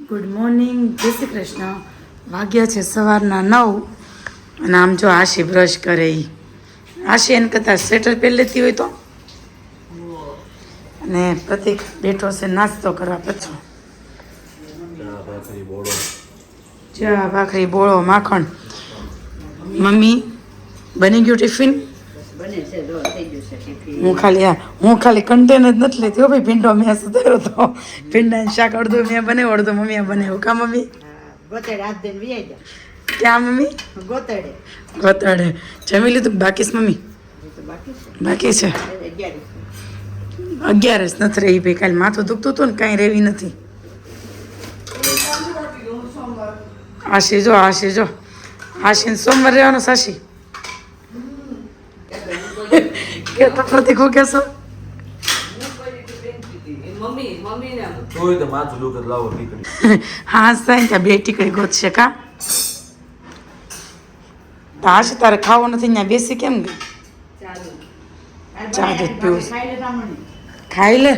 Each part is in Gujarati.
ગુડ મોર્નિંગ જય શ્રી કૃષ્ણ. વાગ્યા છે સવારના નવ અને આમ જો આશી બ્રશ કરે એ આશી એને કરતાં સ્વેટર પહેરી હોય તો? અને પ્રતિક બેઠો છે નાસ્તો કરવા પછી. ચા, ભાખરી, બોળો, માખણ. મમ્મી, બની ગયું ટિફિન? બને છે હું ખાલી આ હું ખાલી કન્ટેન જ નથી લેતી હો ભાઈ ભીંડો મેં સુધારો તો. ભીંડાનું શાક અડધું મેં બને અડધું મમ્મીએ બનાવ્યું. કા મમ્મી? જા ક્યાં મમ્મી? ગોતેડે. ગોતાડે. જમી લીધું? બાકી મમ્મી? બાકી છે. અગિયાર અગિયારસ નથી રહી ભાઈ કાલે માથું દુખતું હતું ને કાંઈ રહેવી નથી. આશી જો આશી જો. આશી સોમવાર રહેવાનો સાશી કે તો પ્રતિક હું કહેશો? તોય તો માથું દુખે લાવો નીકળી. હા સાઈન ત્યાં બે ટીકડી ગોતશે કા? આશી તારે ખાવું નથી ત્યાં બેસી કેમ ગઈ? ચા દૂધ પીવું ખાઈ લે.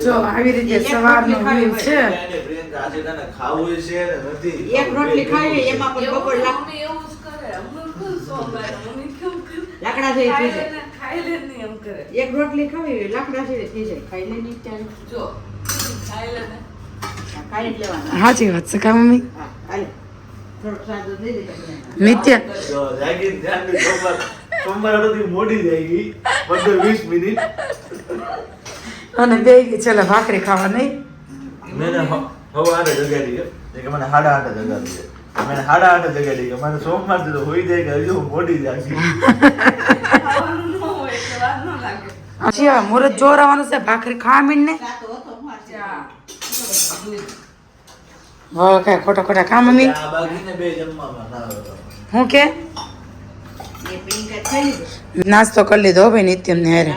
જો આવી રીતે સવારનો વ્યૂ છે. પ્રિયંકા આજે તને ખાવું છે નથી? એક રોટલી ખાવી એમાં પણ બપોર લાક- મમ્મી એવું જ કરે. અમુક શું સોમવારે મમ્મી કેવું કરે? લાકડા થઈ ખાઈ લે જાય એમ કરે. એક રોટલી ખાવી લાકડા છે થઈ જાય. ખાઈ લે નહીં ત્યારે. જો ખાઈ લે ને. સાચી વાત છે કા મમ્મી નિત્ય જાય અને બે ગઈ છેલ્લે ભાખરી ખાવા નહીં. મેં હવે આઠે જગાડી કે મને સાડા આઠે જગાડી મને હાડા સાડા આઠે જગાડી કે મને સોમવાર તો હોઈ જાય કે હજુ હું મોડી જાગી. પછી હવે મુહૂર્ત જોર આવવાનું છે, ભાખરી ખાવા મીણ ને સાતો હતો હું આ ચા દૂધ હવે કઈ ખોટા ખોટા કામ આવે. હું કે નાસ્તો કરી લીધો ભાઈ નિત્યમ ને હારે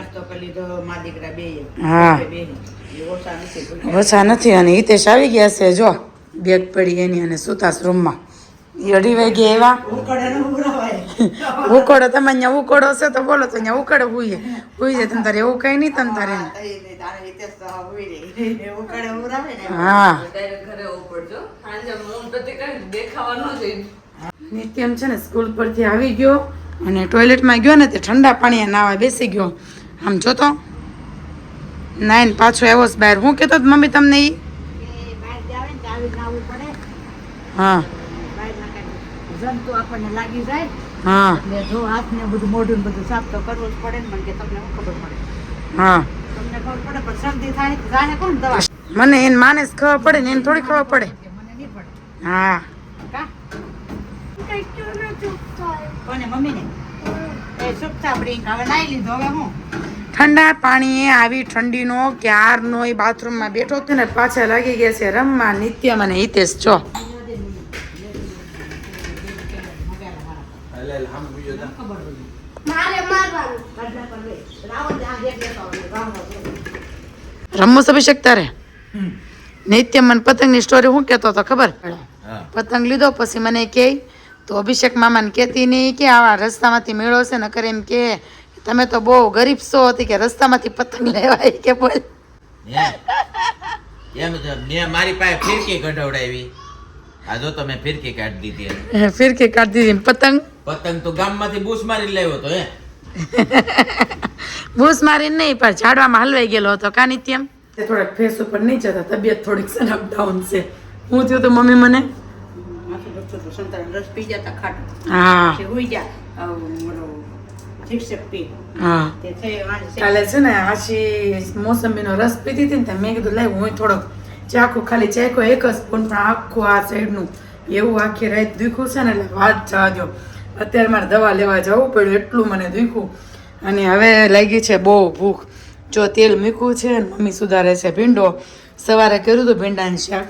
હા. ઓછા નથી અને હિતેશ આવી ગયા છે, જો બેગ પડી એની અને સુતાસ રૂમમાં અઢી વાગે એવા. ઉકોડો તમે અહીંયા ઉકોડો છે તો બોલો તો અહીંયા ઉકળે હુઈએ. હુઈ જાય તમ તારે એવું કઈ નહીં તમ તારે હા, તો નિત્યમ છે ને સ્કૂલ પરથી આવી ગયો અને ટોયલેટમાં ગયો ને તે ઠંડા પાણીએ નાવા બેસી ગયો. આમ જોતો નાઈન પાછો આવ્યો છે બહાર. હું કહેતો હતો મમ્મી તમને એ બહાર જાવે ને તો આવી નાવું પડે. હા. જંતુ આપણને લાગી જાય. હા. એટલે જો હાથ ને બધું મોઢું બધું સાફ તો કરવું જ પડે ને મને કે તમને શું ખબર પડે? હા. તમને ખબર પડે પણ શરદી થાય તો જાણે કોણ દવા? મને એને માને જ ખબર પડે ને એને થોડી ખબર પડે. કે મને નહીં પડે. હા. કા? કોને મમ્મીને? એ સુકતા બ્રિંક હવે નાઈ લીધો હવે હું? ઠંડા પાણીએ આવી ઠંડીનો ક્યારનો એ બાથરૂમમાં બેઠો હતો ને પાછા લાગી ગયા છે રમવા નિત્ય મને હિતેશ જો. રમવું અભિષેક તારે? નિત્ય મને પતંગની સ્ટોરી હું કહેતો હતો ખબર? પતંગ લીધો પછી મને કહે તો અભિષેક મામાને કહેતી નહીં કે આવા રસ્તામાંથી મેળો છે નકર એમ કે તમે તો બહુ ગરીબ છો હતી કે રસ્તામાંથી પતંગ લેવાય કે બોલ. એમ? મેં મારી પાસે ફિરકી કઢવડાવી. આ જો તમે ફિરકી કાઢી દીધી. ફિરકી કાઢી દીધી પતંગ? પતંગ તો ગામમાંથી બૂસ મારી લાવ્યો તો હે બૂસ મારીને નહીં પણ ઝાડવામાં હલવાઈ ગયેલો હતો. કા નિત્યમ? તે થોડાક ફેસ ઉપર નહીં જતા તબિયત થોડીક છે ડાઉન છે. હું થયું તો મમ્મી મને? કાલે છે ને મોસંબીનો રસ પીતી હતી ને મેં કીધું લાવ હું થોડોક ચાખું ખાલી ચાખો એક જ સ્પૂન પણ આખું આ સાઈડનું એવું આખી રાત દુખ્યું છે ને એટલે વાત જવા દો અત્યારે મારે દવા લેવા જવું પડ્યું, એટલું મને દુખ્યું. અને હવે લાગી છે બહુ ભૂખ. જો તેલ મૂક્યું છે ને મમ્મી સુધારે છે ભીંડો. સવારે કર્યું હતું ભીંડાનું શાક,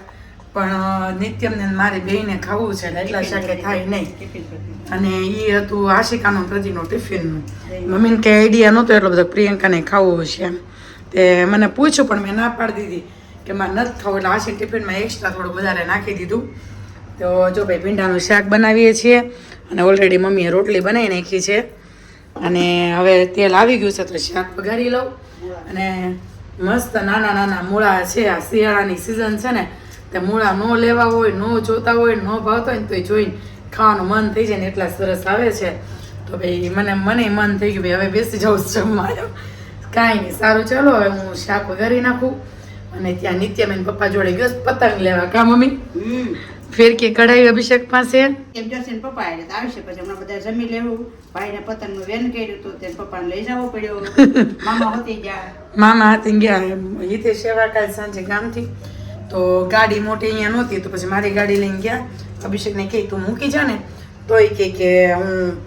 પણ નિત્યમને મારી બેને ખાવું છે એટલે એટલા શાકે થાય નહીં. અને એ હતું આશિકાનું પ્રતિનું ટિફિનનું. મમ્મીને કંઈ આઈડિયા નહોતો એટલો બધો પ્રિયંકાને ખાવું હશે એમ. તે મને પૂછ્યું, પણ મેં ના પાડી દીધી કે મારે નથી ખાવું એટલે આશિક ટિફિનમાં એક્સ્ટ્રા થોડું વધારે નાખી દીધું. તો જો ભાઈ ભીંડાનું શાક બનાવીએ છીએ અને ઓલરેડી મમ્મીએ રોટલી બનાવી નાખી છે. અને હવે તેલ આવી ગયું છે તો શાક વઘારી લઉં. અને મસ્ત નાના નાના મૂળા છે, આ શિયાળાની સિઝન છે ને, તે મૂળા ન લેવા હોય, ન જોતા હોય, ન ભાવતા હોય ને તોય જોઈને ખાવાનું મન થઈ જાય ને એટલા સરસ આવે છે. તો ભાઈ મને મને મન થઈ ગયું, ભાઈ હવે બેસી જાઉં જમવા. કાંઈ નહીં, સારું, ચાલો, હવે હું શાક વઘારી નાખું. અને ત્યાં નિત્યમેન પપ્પા જોડે ગયો પતંગ લેવા. કા, મમ્મી? હમ ફેરકી કઢાઈ અભિષેક પાસે? એમ જશે ને પપ્પા એટલે તો આવશે. પછી હમણાં બધા જમી લેવું. ભાઈને પતંગનું વેન કર્યું તો તેને પપ્પાને લઈ જવો પડ્યો. મામા હતી ગયા. મામા હતી ગયા. હિતે સેવા કાલ સાંજે ગામથી. તો ગાડી મોટી અહીંયા નહોતી તો પછી મારી ગાડી લઈને ગયા. અભિષેકને કહે તું મૂકી જા ને. તો એ કહે કે હું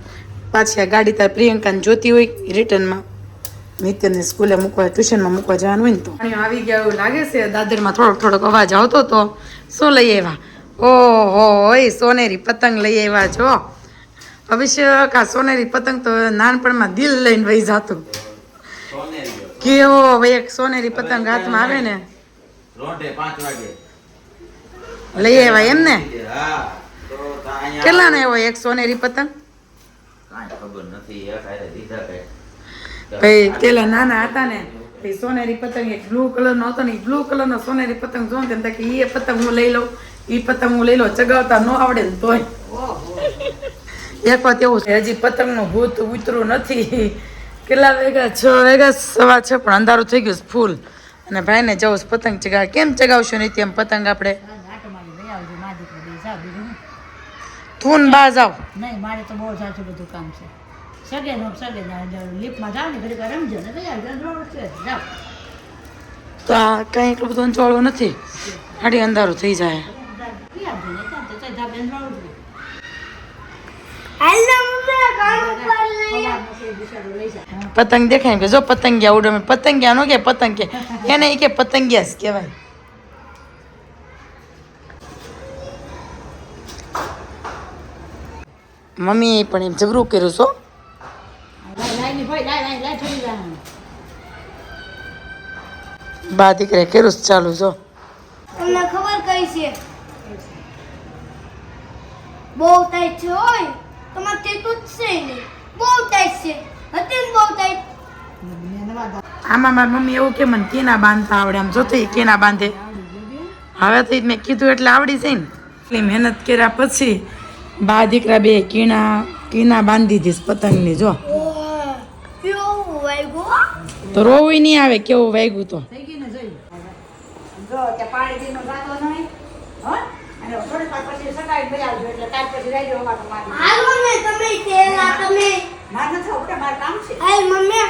પાછી આ ગાડી તાર પ્રિયંકાને જોતી હોય રિટર્નમાં. નિત્યને સ્કૂલે મૂકવા ટ્યુશનમાં મૂકવા જવાનું હોય ને તો. આવી ગયા એવું લાગે છે. દાદરમાં થોડોક થોડોક અવાજ આવતો તો શું લઈ આવ્યા? ઓહો ઓય સોનેરી પતંગ લઈ આવ્યા છો. અભિષેક આ સોનેરી પતંગ તો નાનપણમાં દિલ લઈને વહી જતું. કેવો ભાઈ એક સોનેરી પતંગ હાથમાં આવે ને. લઈ આવ્યા એમ ને? કેટલા ને એવો એક સોનેરી પતંગ. ભાઈ પેલા નાના હતા ને એ સોનેરી પતંગ એક બ્લુ કલર નો હતો ને બ્લુ કલર નો સોનેરી પતંગ જો ને કે એ પતંગ હું લઈ લઉં. એ પતંગ હું લઈ લો ચગાવતા ન આવડે ને તોય. એક વાત એવું છે. હજી પતંગનું ભૂત ઉતરું નથી. કેટલા વાગ્યા છ? વેગા સવા છે પણ અંધારું થઈ ગયું છે ફૂલ. અને ભાઈને જવું છે પતંગ ચગાવ કેમ ચગાવશું નહીં તેમ પતંગ આપણે. તું બા જાવ નહીં મારે તો બહુ સાચું બધું કામ છે. સગે નો સગે લિફ્ટમાં જાવ ને ઘડી વાર રમજો ને છે. જાવ તો આ કંઈ એટલું બધું અંચવાળું નથી. આડી અંધારું થઈ જાય. પતંગ દેખાય કે જો પતંગિયા ઉડે પતંગિયા નો કે પતંગ? કે એને ઈ કે પતંગિયા જ કહેવાય. મમ્મી પણ એમ જબરું કર્યું છો બા દીકરે કર્યું ચાલુ છો તમને ખબર કઈ છે? બહુ ટાઈટ છે ઓય તમારે તેટલું જ છે નહીં બહુ ટાઈટ છે. હતી બહુ ટાઈટ આમાં મારી મમ્મી એવું કે મને કેના બાંધતા આવડે આમ જોતો કેના બાંધે. હવે તો મેં કીધું એટલે આવડી છે ને. એટલી મહેનત કર્યા પછી બા દીકરા બે કીણા કીના બાંધી દીધીશ પતંગની જો. તો રોવું નહીં આવે કેવું વાગ્યું તો. પાણી દીનો ગાતો નહીં હો અને થોડી વાર પછી સકાઈ ભાઈ આવજો એટલે કાલ પછી રહી જાવ અમારો મારી હાલો ને તમે તેલા તમે. માર નથી ઉઠે મારે કામ છે. Hi mummy.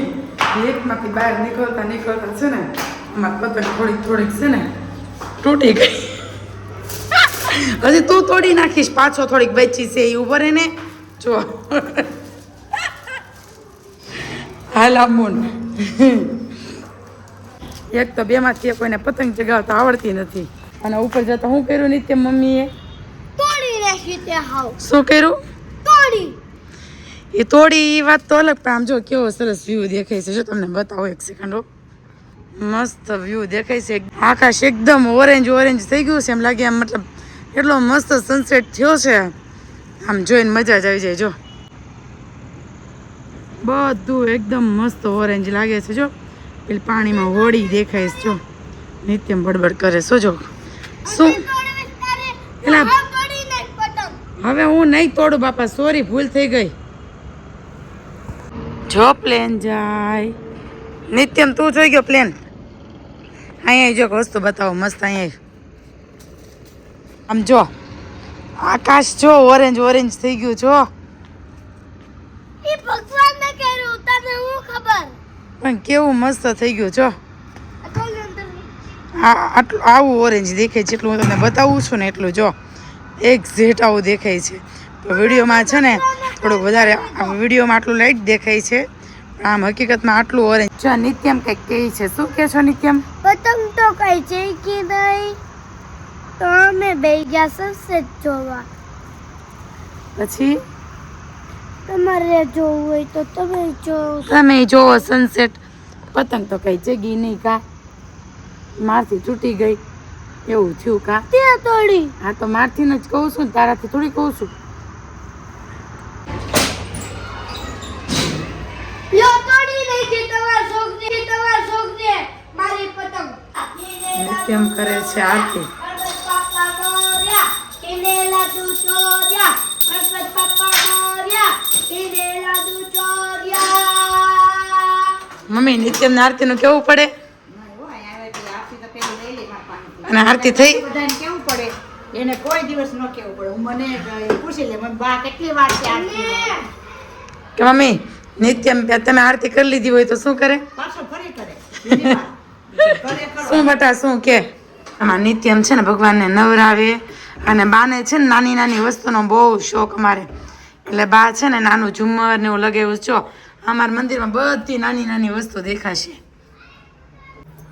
લીફ્ટમાંથી બહાર નીકળતા નીકળતા છે ને આમાં પતંગ થોડીક થોડીક છે ને તૂટી ગઈ. હજી તું તોડી નાખીશ પાછો થોડીક વેચી છે એ ઉભર એને જો. હાલ આમુન. એક તો બેમાંથી કોઈને પતંગ ચગાવતા આવડતી નથી. અને ઉપર જતા શું કર્યું નિત્ય મમ્મીએ? તોડી નાખી તે હાવ. શું કર્યું? તોડી. એ તોડી એ વાત તો અલગ પણ આમ જો કેવો સરસ વ્યૂ દેખાય છે. જો તમને બતાવો એક સેકન્ડ હો. મસ્ત વ્યૂ દેખાય છે. આકાશ એકદમ ઓરેન્જ ઓરેન્જ થઈ ગયું છે. એમ લાગે આમ મતલબ એટલો મસ્ત સનસેટ થયો છે. આમ જોઈને મજા જ આવી જાય જો. બધું એકદમ મસ્ત ઓરેન્જ લાગે છે જો. પેલી પાણીમાં હોળી દેખાય છે જો. નિત્યમ બડબડ કરે છો જો. શું? એલા હાવ હું નહીં તોડું બાપા. સોરી ભૂલ થઈ ગઈ. જો પ્લેન જાય. નિત્યમ તું જોઈ ગયો પ્લેન? અહીંયા જો વસ્તુ બતાવો મસ્ત અહીંયા. આમ જો આકાશ જો ઓરેન્જ ઓરેન્જ થઈ ગયું જો. પણ કેવું મસ્ત થઈ ગયું જો. આ આટલું આવું ઓરેન્જ દેખાય છે એટલું હું તમને બતાવું છું ને એટલું જો. એક્ઝેટ આવું દેખાય છે. તો વિડીયોમાં છે ને થોડુંક વધારે વિડીયોમાં આટલું લાઇટ દેખાય છે. આમ હકીકતમાં આટલું ઓરેન્જ છે નિત્યમ કંઈક કહે છે. શું કહે છો નિત્યમ? પતંગ તો કઈ છે કે નહીં. તો અમે બે ગયા સનસેટ જોવા. પછી? તમારે જોવું હોય તો તમે જો તમે જોવો સનસેટ પતંગ તો કઈ જગી નહીં કા? મારથી તૂટી ગઈ. એવું થયું કા? તે તોડી હા તો મારથી જ કહું છું ને તારાથી થોડી કહું છું. કેમ કરે છે આરતી? મમ્મી નિત્યમ આરતી નું કેવું પડે નહીં હો, અહીંયા આવે એટલે આરતી તો પેલી લઈ લે મારા પાસેથી. અને આરતી થઈ? બધાને કેવું પડે? એને કોઈ દિવસ ન કેવું પડે. હું મને પૂછી લે મમ્મી બા કેટલી વાર છે આરતી? કે મમ્મી નિત્યમ તમે આરતી કરી લીધી હોય તો શું કરે? પાછો ફરી કરે. શું બટા શું કે? આમાં નિત્યમ છે ને ભગવાનને નવરાવે અને બાને છે ને નાની નાની વસ્તુનો બહુ શોખ અમારે એટલે બા છે ને નાનું ઝુમ્મર ને એવું લગાવ્યું છો. અમારા મંદિરમાં બધી નાની નાની વસ્તુ દેખાશે.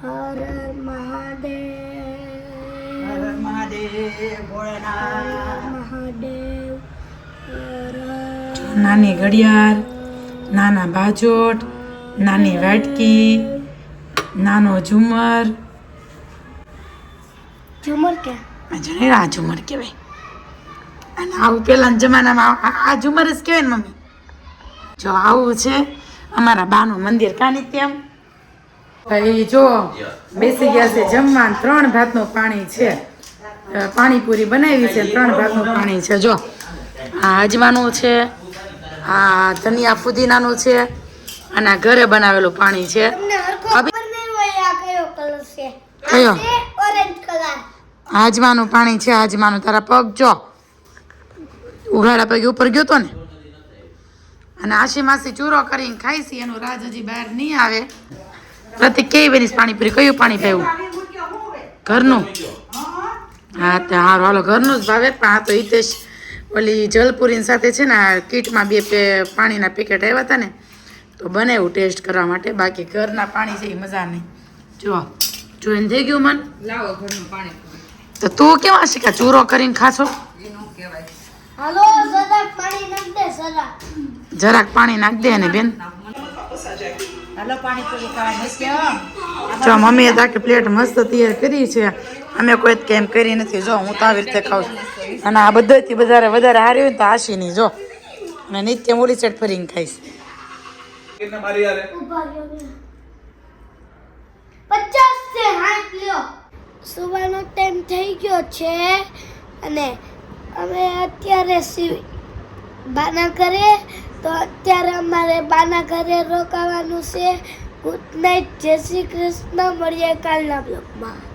હર નાની ઘડિયાળ નાના બાજોટ નાની વાટકી નાનો ઝુમર. ઝુમર કે? આ આ ઝુમર કહેવાય. અને આવું પેલાના જમાનામાં આ- ઝુમર જ કહેવાય ને મમ્મી. જો આવું છે અમારા બાનું મંદિર કાની તેમ. ભાઈ જો બેસી ગયા છે જમવાનું ત્રણ ભાતનું પાણી છે. પાણીપુરી બનાવી છે ત્રણ ભાગનું પાણી છે. જો આ અજમાનું છે આ ધનિયા ફુદીનાનું છે અને આ ઘરે બનાવેલું પાણી છે. કયો આજમાનું પાણી છે આજમાનું તારા પગ જો. ઉઘાડા પગે ઉપર ગયો તો ને. અને આશી માસી ચૂરો કરીને ખાઈ છે એનું રાજ હજી બહાર નહીં આવે. પ્રતિક કેવી બની પાણીપુરી? કયું પાણી પીવું? ઘરનું? હા તે હારું. હાલો ઘરનું જ ભાવે. પણ આ તો હિતેશ ઓલી જલપુરીની સાથે છે ને આ કીટમાં બે પે પાણીના પેકેટ આવ્યા હતા ને તો બનાવ્યું ટેસ્ટ કરવા માટે. બાકી ઘરના પાણી છે એ મજા નહીં જો જોઈને થઈ ગયું મન. લાવો ઘરનું પાણી તો તું કેવા શીખા? ચૂરો કરીને ખાશો એનું કહેવાય. હાલો સદા પાણી નાખ દે સદા જરાક પાણી નાખ દે ને બેન. જો મમ્મીએ તાકે પ્લેટ મસ્ત તૈયાર કરી છે. અમે કોઈ જ કેમ કરી નથી. જો હું તો આવી રીતે ખાઉં છું. અને આ બધાથી વધારે વધારે હારી હોય ને તો આશીની જો. અને નિત્ય ઓલી સાઈડ ફરીને ખાઈશ. સુવાનો ટાઈમ થઈ ગયો છે અને અમે અત્યારે સી- બાના ઘરે તો અત્યારે અમારે બાના ઘરે રોકાવાનું છે. ગુડ નાઇટ જય શ્રી કૃષ્ણ. મળીએ કાલના બ્લોગમાં